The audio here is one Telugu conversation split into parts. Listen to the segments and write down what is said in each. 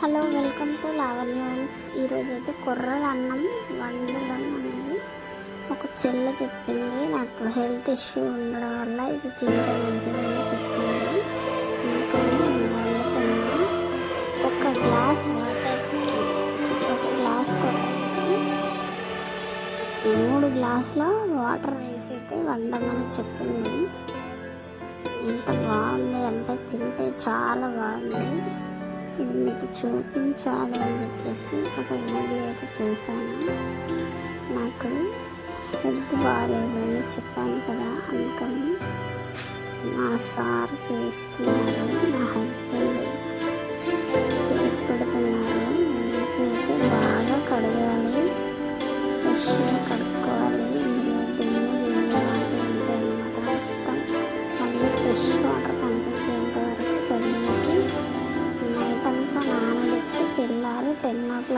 హలో వెల్కమ్ టు లావల్యాన్స్ ఈరోజు అయితే కొర్రల అన్నం వండడం అనేది ఒక చెల్ల చెప్పింది. నాకు హెల్త్ ఇష్యూ ఉండడం వల్ల ఇది తింటే మంచిదని చెప్పింది. అందుకని నేను వండుతున్నాను. ఒక గ్లాస్ వాటర్ ఒక గ్లాస్ కొర్రలకి మూడు గ్లాసుల వాటర్ వేసి అయితే వండమని చెప్పింది. ఎంత బాగుంది అంటే తింటే చాలా బాగుంది. ఇది మీకు చూపించాలి అని చెప్పేసి ఒక వీడియో అయితే చేశాను. నాకు హెల్త్ బాగాలేదని చెప్పాను కదా అందుకని మా సార్ చేస్తున్నారు.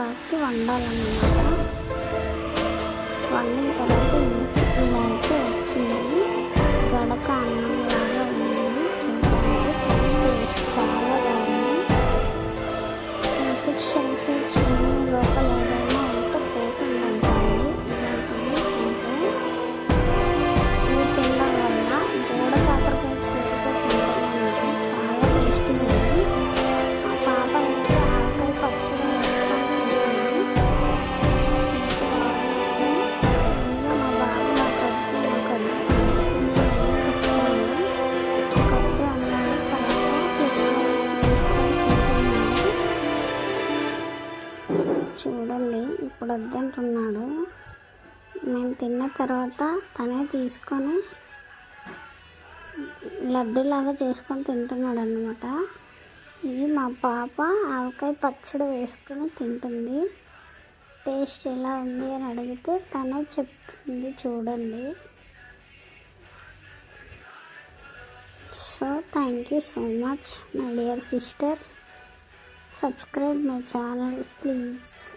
టెన్ ఓ క్లాక్కి వండాలన్నమాట చూడండి ఇప్పుడు వద్దంటున్నాడు. నేను తిన్న తర్వాత తనే తీసుకొని లడ్డులాగా చేసుకొని తింటున్నాడు అనమాట ఇది మా పాప ఆవకాయ పచ్చడి వేసుకొని తింటుంది. టేస్ట్ ఎలా ఉంది అని అడిగితే తనే చెప్తుంది చూడండి. So thank you so much my dear sister subscribe my channel please.